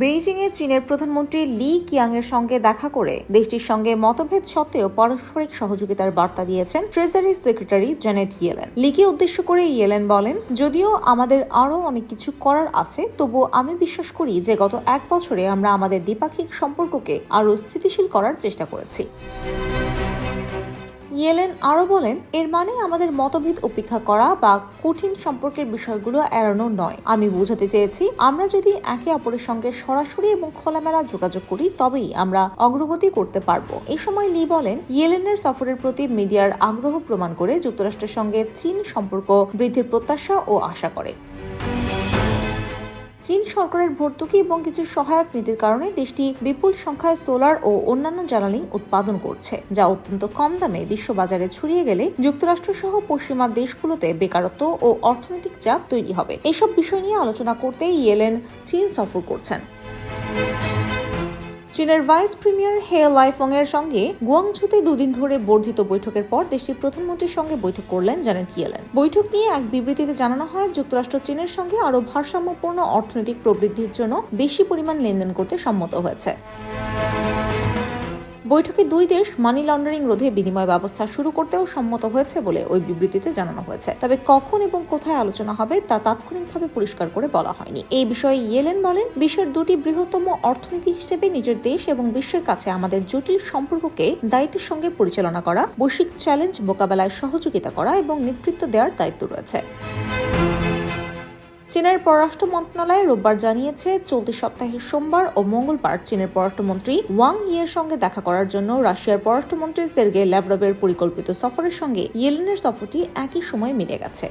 বেইজিংয়ে চীনের প্রধানমন্ত্রী লি কিয়াংয়ের সঙ্গে দেখা করে দেশটির সঙ্গে মতভেদ সত্ত্বেও পারস্পরিক সহযোগিতার বার্তা দিয়েছেন ট্রেজারি সেক্রেটারি জেনেট ইয়েলেন। লিকে উদ্দেশ্য করে ইয়েলেন বলেন, যদিও আমাদের আরও অনেক কিছু করার আছে তবুও আমি বিশ্বাস করি যে গত এক বছরে আমরা আমাদের দ্বিপাক্ষিক সম্পর্ককে আরও স্থিতিশীল করার চেষ্টা করেছি। ইয়েলেন আরও বলেন, এর মানে আমাদের মতভেদ উপেক্ষা করা বা কঠিন সম্পর্কের বিষয়গুলো এড়ানো নয়। আমি বোঝাতে চেয়েছি, আমরা যদি একে অপরের সঙ্গে সরাসরি এবং খোলামেলা যোগাযোগ করি, তবেই আমরা অগ্রগতি করতে পারব। এই সময় লি বলেন, ইয়েলেনের সফরের প্রতি মিডিয়ার আগ্রহ প্রমাণ করে যুক্তরাষ্ট্রের সঙ্গে চীন সম্পর্ক বৃদ্ধির প্রত্যাশা ও আশা করে। চীন সরকারের ভর্তুকি এবং কিছু সহায়ক নীতির কারণে দেশটি বিপুল সংখ্যায় সোলার ও অন্যান্য জ্বালানি উৎপাদন করছে, যা অত্যন্ত কম দামে বিশ্ববাজারে ছড়িয়ে গেলে যুক্তরাষ্ট্র সহ পশ্চিমা দেশগুলোতে বেকারত্ব ও অর্থনৈতিক চাপ তৈরি হবে। এসব বিষয় নিয়ে আলোচনা করতে ইয়েলেন চীন সফর করছেন। চীনের ভাইস প্রিমিয়ার হে লাইফং এর সঙ্গে গুয়াংঝুতে দুদিন ধরে বর্ধিত বৈঠকের পর দেশটির প্রধানমন্ত্রীর সঙ্গে বৈঠক করলেন জানেন ইয়েলেন বৈঠক নিয়ে এক বিবৃতিতে জানানো হয়, যুক্তরাষ্ট্র চীনের সঙ্গে আরও ভারসাম্যপূর্ণ অর্থনৈতিক প্রবৃদ্ধির জন্য বেশি পরিমাণ লেনদেন করতে সম্মত হয়েছে। বৈঠকে দুই দেশ মানি লন্ডারিং রোধে বিনিময় ব্যবস্থা শুরু করতেও সম্মত হয়েছে বলে ওই বিবৃতিতে জানানো হয়েছে। তবে কখন এবং কোথায় আলোচনা হবে তা তাৎক্ষণিকভাবে পরিষ্কার করে বলা হয়নি। এই বিষয়ে ইয়েলেন বলেন, বিশ্বের দুটি বৃহত্তম অর্থনীতি হিসেবে নিজের দেশ এবং বিশ্বের কাছে আমাদের জটিল সম্পর্ককে দায়িত্বের সঙ্গে পরিচালনা করা, বৈশ্বিক চ্যালেঞ্জ মোকাবেলায় সহযোগিতা করা এবং নেতৃত্ব দেওয়ার দায়িত্ব রয়েছে। চীনের পররাষ্ট্র মন্ত্রণালয় রোববার জানিয়েছে, চলতি সপ্তাহের সোমবার ও মঙ্গলবার চীনের পররাষ্ট্রমন্ত্রী ওয়াং ইয়ের সঙ্গে দেখা করার জন্য রাশিয়ার পররাষ্ট্রমন্ত্রী সের্গে ল্যাভরভের পরিকল্পিত সফরের সঙ্গে ইয়েলেনের সফরটি একই সময়ে মিলে গেছে।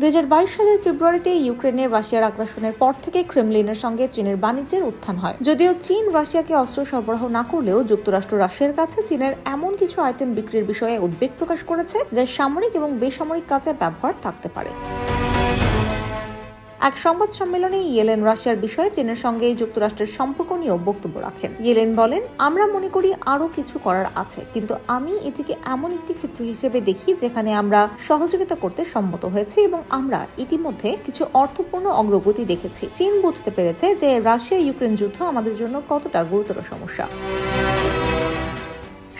দু হাজার বাইশ সালের ফেব্রুয়ারিতে ইউক্রেনের রাশিয়ার আগ্রাসনের পর থেকে ক্রেমলিনের সঙ্গে চীনের বাণিজ্যের উত্থান হয়। যদিও চীন রাশিয়াকে অস্ত্র সরবরাহ না করলেও যুক্তরাষ্ট্র রাশিয়ার কাছে চীনের এমন কিছু আইটেম বিক্রির বিষয়ে উদ্বেগ প্রকাশ করেছে, যা সামরিক এবং বেসামরিক কাজে ব্যবহার থাকতে পারে। এক সংবাদ সম্মেলনে ইয়েলেন রাশিয়ার বিষয়ে চীনের সঙ্গে যুক্তরাষ্ট্রের সম্পর্ক নিয়েও বক্তব্য রাখেন। ইয়েলেন বলেন, আমরা মনে করি আরও কিছু করার আছে, কিন্তু আমি এটিকে এমন একটি ক্ষেত্র হিসেবে দেখি যেখানে আমরা সহযোগিতা করতে সম্মত হয়েছি এবং আমরা ইতিমধ্যে কিছু অর্থপূর্ণ অগ্রগতি দেখেছি। চীন বুঝতে পেরেছে যে রাশিয়া ইউক্রেন যুদ্ধ আমাদের জন্য কতটা গুরুতর সমস্যা।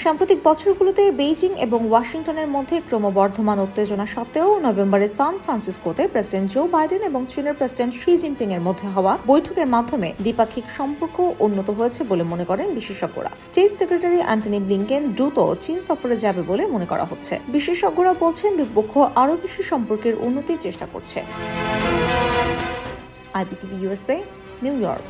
সাম্প্রতিক বছরগুলোতে বেইজিং এবং ওয়াশিংটনের মধ্যে ক্রমবর্ধমান উত্তেজনা সত্ত্বেও নভেম্বরে সান ফ্রান্সিসকোতে প্রেসিডেন্ট জো বাইডেন এবং চীনের প্রেসিডেন্ট শি জিনপিং এর মধ্যে হওয়া বৈঠকের মাধ্যমে দ্বিপাক্ষিক সম্পর্ক উন্নত হয়েছে বলে মনে করেন বিশেষজ্ঞরা। স্টেট সেক্রেটারি অ্যান্টনি ব্লিংকেন দ্রুত চীন সফরে যাবে বলে মনে করা হচ্ছে। বিশেষজ্ঞরা বলছেন দুই পক্ষ আরও বেশি সম্পর্কের উন্নতির চেষ্টা করছে। IBTV USA New York.